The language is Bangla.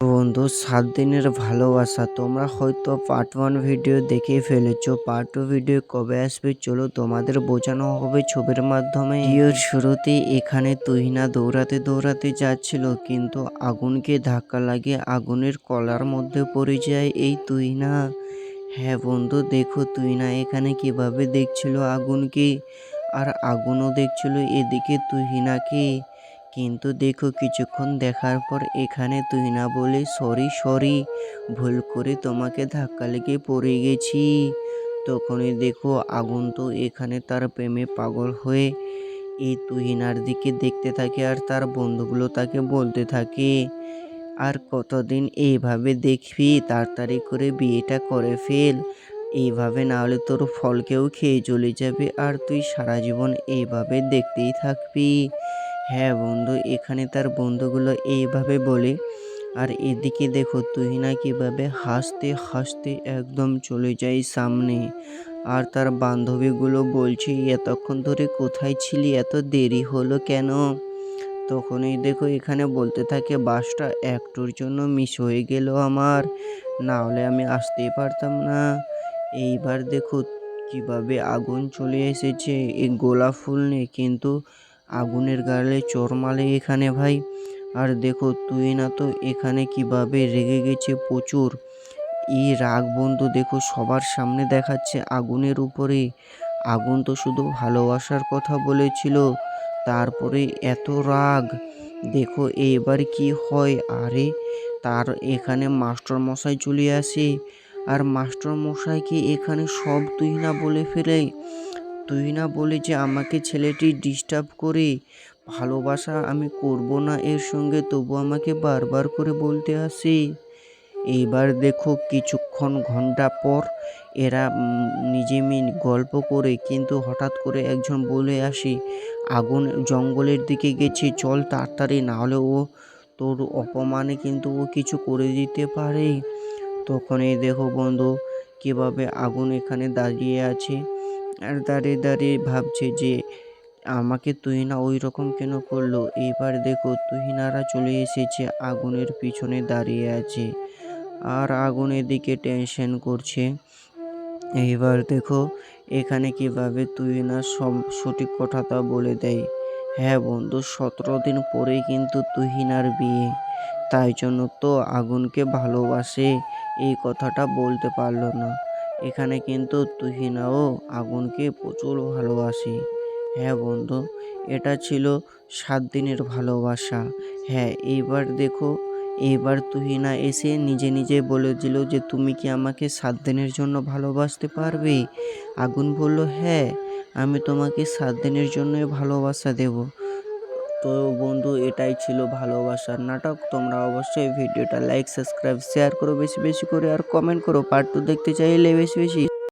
বন্ধু, সাত দিনের ভালোবাসা। তোমরা হয়তো পার্ট ওয়ান ভিডিও দেখেই ফেলেছো। পার্ট টু ভিডিও কবে আসবে চলো তোমাদের বোঝানো হবে ছবির মাধ্যমে। ইয়ের শুরুতে এখানে তুহিনা দৌড়াতে দৌড়াতে যাচ্ছিল, কিন্তু আগুনকে ধাক্কা লাগে আগুনের কলার মধ্যে পড়ে যায় এই তুহিনা। হ্যাঁ বন্ধু, দেখো তুহিনা এখানে কীভাবে দেখছিল আগুনকে, আর আগুনও দেখছিল এদিকে তুহিনাকে। কিন্তু দেখো কিছুক্ষণ দেখার পর এখানে তুই না বলে সরি সরি, ভুল করে তোমাকে ধাক্কা লেগে পড়ে গেছি। তখনই দেখো আগুন তো এখানে তার প্রেমে পাগল হয়ে এই তুহিনার দিকে দেখতে থাকে আর তার বন্ধুগুলো তাকে বলতে থাকে, আর কতদিন এইভাবে দেখবি? তাড়াতাড়ি করে বিয়েটা করে ফেল। এইভাবে না হলে তোর ফলকেও খেয়ে চলে যাবে আর তুই সারা জীবন এইভাবে দেখতেই থাকবি। হ্যাঁ বন্ধু, এখানে তার বন্ধুগুলো এইভাবে বলে, আর এদিকে দেখো তুহিনা কীভাবে হাসতে হাসতে একদম চলে যায় সামনে। আর তার বান্ধবীগুলো বলছে, এতক্ষণ ধরে কোথায় ছিলি? এত দেরি হলো কেন? তখনই দেখো, এখানে বলতে থাকে, বাসটা একটুর জন্য মিস হয়ে গেল আমার, না হলে আমি আসতেই পারতাম না। এইবার দেখো, কীভাবে আগুন চলে এসেছে, এই গোলাপ ফুল নিয়ে কিন্তু আগুনের গালে চোর মালে এখানে ভাই। আর দেখো, তুই না তো এখানে কীভাবে রেগে গেছে প্রচুর। এই রাগ বন্ধু দেখো, সবার সামনে দেখাচ্ছে আগুনের উপরে। আগুন তো শুধু ভালোবাসার কথা বলেছিল, তারপরে এত রাগ। দেখো, এবার কি হয়? আরে, তার এখানে মাস্টার মশাই চলে আসে। আর মাস্টার মশাইকে এখানে সব তুই না বলে ফেলে। তুই না বলে যে আমাকে ছেলেটি ডিস্টার্ব করে ভালোবাসা আমি করব না এর সঙ্গে তবু আমাকে বারবার করে বলতে আসে। এইবার দেখো কিছুক্ষণ ঘণ্টা পর এরা নিজে মিন গল্প করে কিন্তু হঠাৎ করে একজন বলে আসে, আগুন জঙ্গলের দিকে গেছে, চল তাড়াতাড়ি না হলে ও তোর অপমানে কিন্তু ও কিছু করে দিতে পারে। তখন এই দেখো বন্ধু, কীভাবে আগুন এখানে দাঁড়িয়ে আছে। আর দাঁড়িয়ে দাঁড়িয়ে ভাবছে যে, আমাকে তুহিনা ওই রকম কেন করল? এইবার দেখো তুহিনারা চলে এসেছে আগুনের পিছনে দাঁড়িয়ে আছে আর আগুন এদিকে টেনশন করছে। এইবার দেখো এখানে কীভাবে তুহিনা সব সঠিক কথাটা বলে দেয়। হ্যাঁ বন্ধু, সতেরো দিন পরেই কিন্তু তুহিনার বিয়ে। তাই জন্য তো আগুনকে ভালোবাসে। এই কথাটা বলতে পারল না। এখানে কিন্তু তুহিনাও আগুনকে প্রচুর ভালোবাসে। হ্যাঁ বন্ধু, এটা ছিল সাত দিনের ভালোবাসা। হ্যাঁ এইবার দেখো, এইবার তুহিনা এসে নিজে নিজে বলে বলেছিল যে, তুমি কি আমাকে সাত দিনের জন্য ভালোবাসতে পারবে? আগুন বলল হ্যাঁ আমি তোমাকে সাত দিনের জন্যই ভালোবাসা দেব। তো বন্ধু, এটাই ছিল ভালোবাসার নাটক। তোমরা অবশ্যই ভিডিওটা লাইক সাবস্ক্রাইব শেয়ার করো বেশি বেশি করে, আর কমেন্ট করো। পার্ট টু দেখতে চাইলে বেশি বেশি